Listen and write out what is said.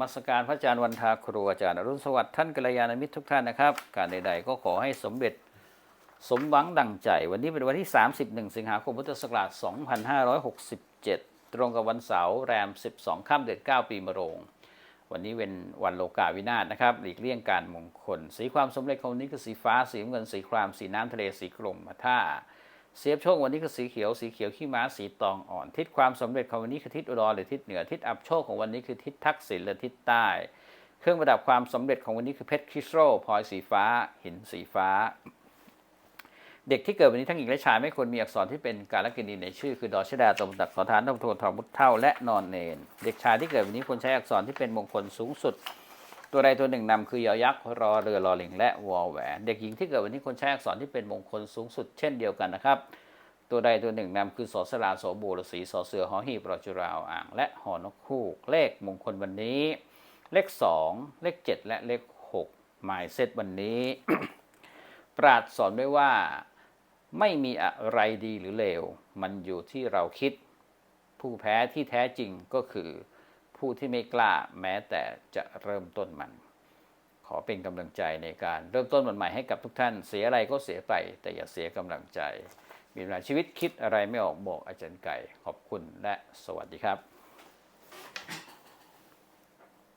มัสการพระอาจารย์วันทาครูอาจารย์อรุณสวัสดิ์ท่านกัลยาณมิตรทุกท่านนะครับ การใดๆก็ขอให้สมเด็จสมหวังดังใจ วันนี้เป็นวันที่ 31 สิงหาคมพุทธศักราช 2567 ตรงกับวันเสาร์แรม 12 ค่ำเดือน 9 ปีมะโรง วันนี้เป็นวันโลกาวินาศนะครับ หลีกเลี่ยงการมงคล สีความสำเร็จของวันนี้คือสีฟ้า สีเงิน สีคราม สีน้ำทะเล สีกรมท่า เสียบโชควันนี้คือสีเขียว สีเขียวขี้ม้า สีตองอ่อน ทิศความสำเร็จของวันนี้คือทิศอุดรหรือทิศเหนือ ทิศอับโชคของวันนี้คือทิศทักษิณหรือทิศใต้ เครื่องประดับความสำเร็จของวันนี้คือเพชรคริสโตพลอยสีฟ้า หินสีฟ้า เด็กที่เกิดวันนี้ทั้งหญิงและชายไม่ควรมีอักษรที่เป็นการลกินีในชื่อ คือดอชดาตมตักขอทานตมโทนทองมุดเท่าและนอนเนน เด็กชายที่เกิดวันนี้ควรใช้อักษรที่เป็นมงคลสูงสุด ตัวใดตัวหนึ่งนำคือยอยักษ์รอเรือรอลิงและวอแหวนเด็กหญิงที่เกิดวันนี้ควรใช้อักษรที่เป็นมงคลสูงสุดเช่นเดียวกันนะครับ ตัวใดตัวหนึ่งนำคือสอสลาโสบูรสีสอเสือหอหีบรอจุราวอ่างและหอนกคูกเลขมงคลวันนี้ เลขสองเลขเจ็ดและเลขหกหมายเซตวันนี้ ปราดสอนไว้ว่าไม่มีอะไรดีหรือเลว มันอยู่ที่เราคิด ผู้แพ้ที่แท้จริงก็คือ ผู้ที่ไม่กล้าแม้แต่จะเริ่มต้นมัน ขอเป็นกำลังใจในการเริ่มต้นวันใหม่ให้กับทุกท่าน เสียอะไรก็เสียไป แต่อย่าเสียกำลังใจ มีเวลาชีวิตคิดอะไรไม่ออกบอกอาจารย์ไก่ ขอบคุณและสวัสดีครับ